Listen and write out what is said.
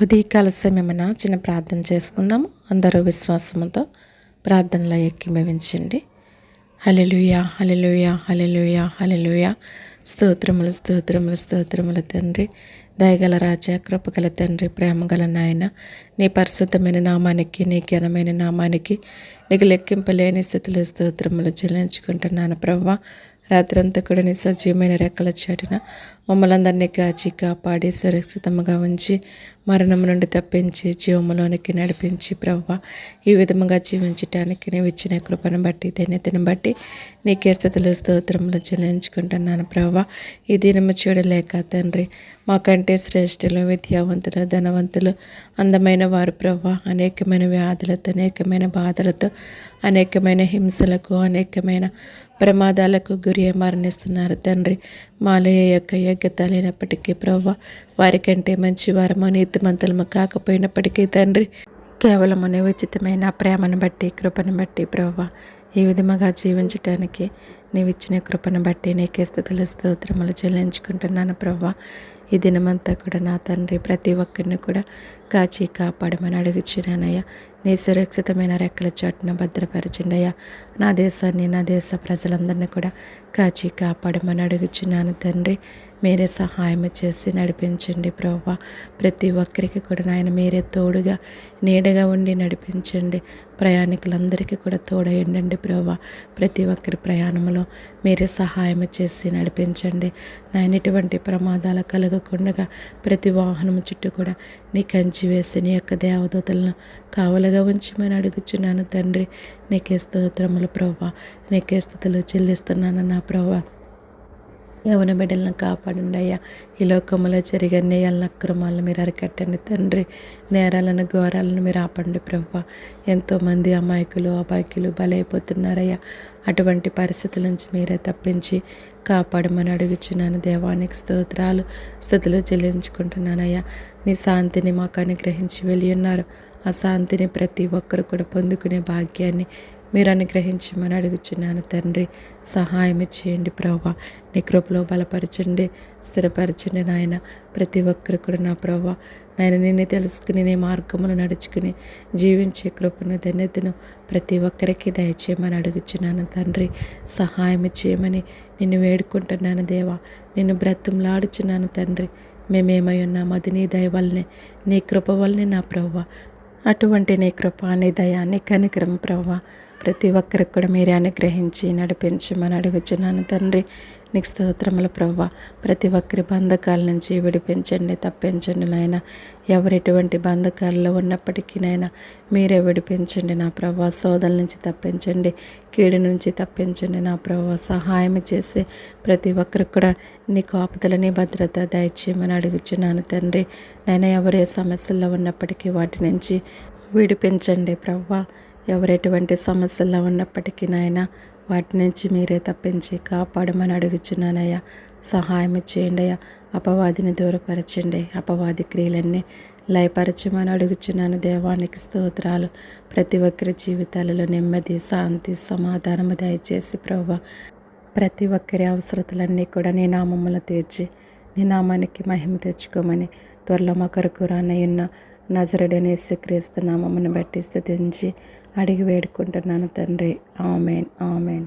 ఉదయకాల సమయమున చిన్న ప్రార్థన చేసుకుందాము. అందరూ విశ్వాసముతో ప్రార్థనలో ఎక్కిమవించండి హలెలుయా హలెలుయా హలెలుయా హలెలుయా స్తోత్రములు స్తోత్రములు స్తోత్రముల తండ్రి. దయగల రాజా కృపగల తండ్రి ప్రేమగల నాయన. నీ పరిశుద్ధమైన నామానికి నీ ఘనమైన నామానికి నీకు లెక్కింపలేని స్థితిలో స్తోత్రములు చెల్లించుకుంటున్నాను ప్రవ్వ రాత్రంతా కూడా నీ సజీవమైన రెక్కల చాటున మమ్మల్ని అందరినీ కాచి కాపాడి సురక్షితంగా ఉంచి మరణం నుండి తప్పించి జీవములోనికి నడిపించి ప్రవ్వ ఈ విధముగా జీవించటానికి నీవు ఇచ్చిన కృపను బట్టి ధన్యతను బట్టి నీకే స్థితిలో స్తోత్రములు చెల్లించుకుంటున్నాను ప్రవ్వ. ఈ దినము చూడలేక తండ్రి మాకంటే శ్రేష్ఠులు విద్యావంతులు ధనవంతులు అందమైన వారు ప్రవ్వ. అనేకమైన వ్యాధులతో అనేకమైన బాధలతో అనేకమైన హింసలకు అనేకమైన ప్రమాదాలకు గురి మరణిస్తున్నారు తండ్రి. మాలయ్య యొక్క యోగ్యత లేనప్పటికీ ప్రవ్వ వారికంటే మంచి వారము నీతిమంతులము కాకపోయినప్పటికీ తండ్రి కేవలం ఉచితమైన ప్రేమను బట్టి కృపను బట్టి ప్రవ్వ ఈ విధముగా జీవించటానికి నీవు ఇచ్చిన కృపను బట్టి నీకే స్థితులు స్తోత్రములు చెల్లించుకుంటున్నాను ప్రవ్వ. ఈ దినమంతా కూడా నా తండ్రి ప్రతి ఒక్కరిని కూడా కాచి కాపాడమని అడుగుచున్నానయ్యా. నీ సురక్షితమైన రెక్కల చాటున భద్రపరచండియా నా దేశాన్ని నా దేశ ప్రజలందరినీ కూడా కాచి కాపాడమని అడుగుచున్నాను తండ్రి. మీరే సహాయం చేసి నడిపించండి ప్రభా ప్రతి ఒక్కరికి కూడా నాయన మీరే తోడుగా నీడగా ఉండి నడిపించండి. ప్రయాణికులందరికీ కూడా తోడయండి ప్రభా ప్రతి ఒక్కరి ప్రయాణంలో మీరే సహాయం చేసి నడిపించండి. నాయన ఇటువంటి ప్రమాదాలు కలగకుండా ప్రతి వాహనం చుట్టూ కూడా నీ కంచి వేసి నీ యొక్క దేవదూతలను కావలుగా ఉంచమని అడుగుచున్నాను తండ్రి. నీకే స్తోత్రములు ప్రభా నీకే స్థుతులు చెల్లిస్తున్నాను నా ప్రభా యవన బిడ్డలను కాపాడండి అయ్యా. ఈ లోకములో జరిగే నేయాలను అక్రమాలను మీరు అరికట్టండి తండ్రి. నేరాలను ఘోరాలను మీరు ఆపండి ప్రభు. ఎంతోమంది అమాయకులు అబాయకులు బలైపోతున్నారయ్యా. అటువంటి పరిస్థితుల నుంచి మీరే తప్పించి కాపాడమని అడుగుచున్నాను. దేవానికి స్తోత్రాలు స్థుతులు చెల్లించుకుంటున్నానయ్యా. నీ శాంతిని మాకు అనుగ్రహించి వెళ్ళి ఉన్నారు. ఆ శాంతిని ప్రతి ఒక్కరు కూడా పొందుకునే భాగ్యాన్ని మీరు అనుగ్రహించమని అడుగుచున్నాను తండ్రి. సహాయం చేయండి ప్రభా నీ కృపలో బలపరచండి స్థిరపరచండి నాయన. ప్రతి ఒక్కరు కూడా నా ప్రభా నాయన నిన్ను తెలుసుకుని నీ మార్గమును నడుచుకుని జీవించే కృపను ధన్యతను ప్రతి ఒక్కరికి దయచేయమని అడుగుచున్నాను తండ్రి. సహాయం చేయమని నిన్ను వేడుకుంటున్నాను దేవా. నిన్ను బ్రతంలాడుచున్నాను తండ్రి. మేమేమై ఉన్నాం అది నీ దయ వల్లనే నీ కృప వల్లనే నా ప్రవ్వ. అటువంటి నీ కృప నీ దయ నీ కనికరం ప్రవ్వ. ప్రతి ఒక్కరికి కూడా మీరే అనుగ్రహించి నడిపించమని అడుగుచున్నాను. తండ్రి నీకు స్తోత్రముల ప్రవ్వ. ప్రతి ఒక్కరి బంధకాల నుంచి విడిపించండి తప్పించండి నాయన. ఎవరెటువంటి బంధకాల్లో ఉన్నప్పటికీ నాయన మీరే విడిపించండి నా ప్రవ్వ. సోదల నుంచి తప్పించండి కీడు నుంచి తప్పించండి నా ప్రవ్వ. సహాయం చేసి ప్రతి ఒక్కరికి కూడా నీ కాపుదలని భద్రత దయచేయమని అడుగుచున్నాను తండ్రి. నైనా ఎవరే సమస్యల్లో ఉన్నప్పటికీ వాటి నుంచి విడిపించండి ప్రవ్వ. ఎవరు ఎటువంటి సమస్యల్లో ఉన్నప్పటికీ నాయన వాటి నుంచి మీరే తప్పించి కాపాడమని అడుగుచున్నానయ్యా. సహాయం చేయండి అయ్యా. అపవాదిని దూరపరచండి. అపవాది క్రియలన్నీ లయపరచమని అడుగుచున్నాను. దేవానికి స్తోత్రాలు. ప్రతి ఒక్కరి జీవితాలలో నెమ్మది శాంతి సమాధానము దయచేసి ప్రభు ప్రతి ఒక్కరి అవసరతలన్నీ కూడా నీ నామమ్మలు తీర్చి నీ నామానికి మహిమ తెచ్చుకోమని త్వరలో మా కొరకు రానయ్యున్న నజరడనేసి క్రీస్తు నామమును బట్టి స్థుతించి అడిగి వేడుకుంటున్నాను తండ్రి. ఆమెన్. ఆమెన్.